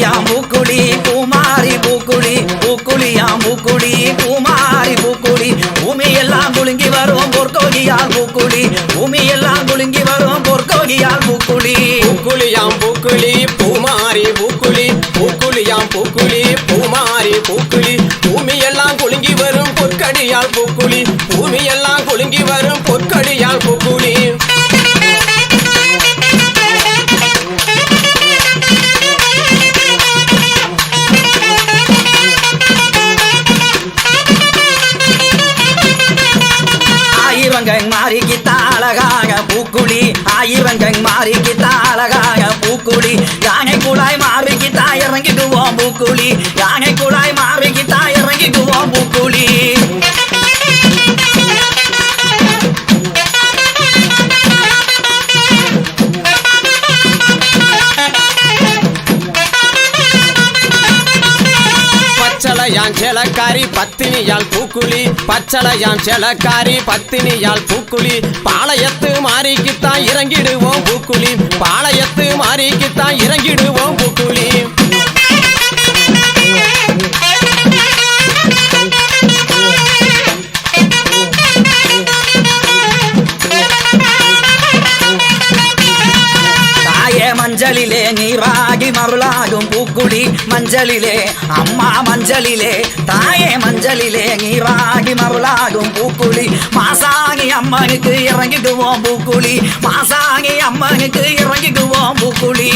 பூக்குழியா பூக்குழி பூமாரி பூக்குழி பூக்குழியா பூக்குழி பூமாரி பூக்குழி. பூமி எல்லாம் குலுங்கி வரும் பொற்கோகியால் பூக்குழி பூமி எல்லாம் குலுங்கி வரும் பொற்கோகியால் பூக்குழி. பூக்குழியாம் பூக்குழி பூமாரி பூக்குழி பூக்குழியாம் பூக்குழி பூமாரி பூக்குழி. பூமி எல்லாம் குலுங்கி வரும் பொற்கடியால் பூக்குழி பூமி எல்லாம் குலுங்கி வரும் பொற்கடியால் பூக்குழி. மாறிக்கிட்ட அழகாக பூக்குழி. யானை குழாய் மாறிக்கிட்டா இறங்கிடுவோம் பூக்குழி. யானை குழாய் மாறிக்கிட்டா பச்சளையான் செலக்காரி பத்தினியால் பூக்குழி. பச்சளையான் செலக்காரி பத்தினியால் பூக்குழி. பாளையத்து மாறிக்குத்தான் இறங்கிடுவோம் பூக்குழி. பாளையத்து மாறிக்குத்தான் இறங்கிடுவோம் பூக்குழி. நீராகி மருளாகும் பூக்குடி மஞ்சளிலே. அம்மா மஞ்சளிலே தாயே மஞ்சளிலே நீராகி மருளாகும் பூக்குழி மாசாங்கி அம்மனுக்கு இறங்கிக்குவோம் பூக்குழி மாசாங்கி அம்மனுக்கு இறங்கிக்குவோம் பூக்குழி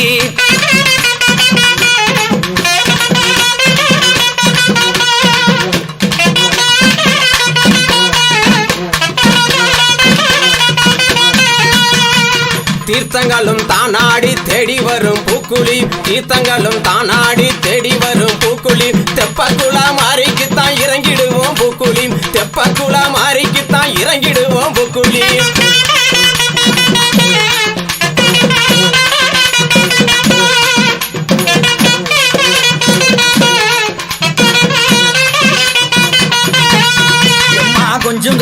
தீர்த்தங்களும் தானாடி தேடி வரும் பூக்குழி. தீர்த்தங்களும் தானாடி தேடி வரும் பூக்குழி. தெப்பக்குள மாறிக்குத்தான் இறங்கிடுவோம் பூக்குழி. தெப்பக்குள மாறிக்குத்தான் இறங்கிடுவோம் பூக்குழி.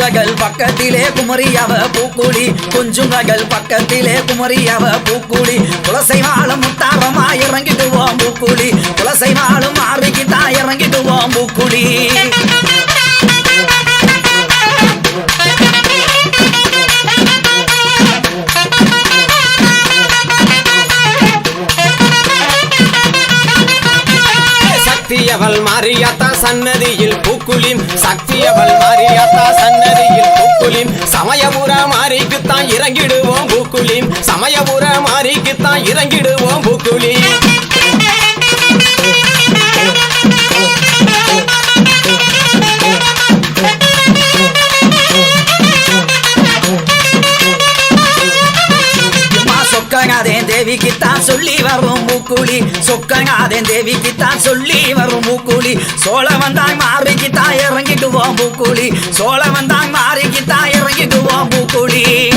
கொஞ்சுங்ககள் பக்கத்திலே குமரியவ பூக்குழி. கொஞ்சுங்ககள் பக்கத்திலே குமரியவ பூக்குழி. துளசை வாழும் முத்தாரமா இறங்கிடுவோம் பூக்குழி. துளசை வாழும் மாறிக்கிட்டா இறங்கிடுவோம் பூக்குழி. சன்னதியில் பூக்குழி சக்தியவள் மாரியாத்தா சன்னதியில் பூக்குழி சமயபுர மாரிக்குத்தான் இறங்கிடுவோம் பூக்குழி சமயபுர மாரிக்குத்தான் இறங்கிடுவோம் பூக்குழி தேவிக்குத்தான் சொல்லி வரும் மூக்குழி. சொக்கங்காதேன் தேவிக்குத்தான் சொல்லி வரும் மூக்குழி. சோழ வந்தாய் மாறிக்கித்தான் இறங்கிடுவோம் மூக்குழி. சோழ வந்தாய் மாறிக்கித்தான் இறங்கிடுவோம் மூக்குழி.